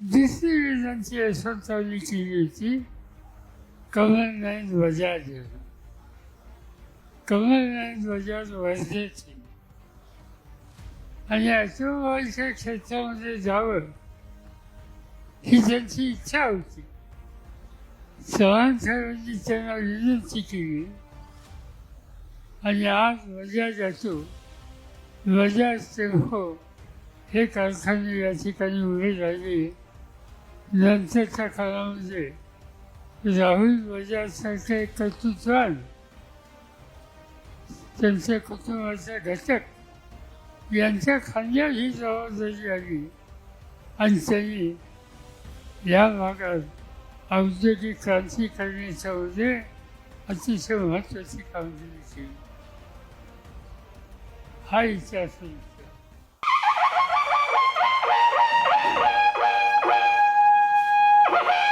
दुसरी विधानची यशवंतरावनी केली होती कमलनाथ बजाज नाईन बजाज वर्धेचे आणि ऑटोमोबाईलच्या क्षेत्रामध्ये जावं ही त्यांची इच्छा होती. चव्हाण साहेबांनी त्यांना विनंती केली. आणि आज बजाज ऑटो बजाज टेम्पो हो, हे कारखाने या ठिकाणी उभे राहिले. नंतरच्या काळामध्ये राहुल बजाजसारखे कर्तृत्वान त्यांच्या कुटुंबाचा घटक यांच्या खांद्यावर ही जबाबदारी आली. आणि त्यांनी या भागात औद्योगिक क्रांती करण्याच्यामध्ये अतिशय महत्त्वाची कामगिरी केली. हा इतिहास Woohoo!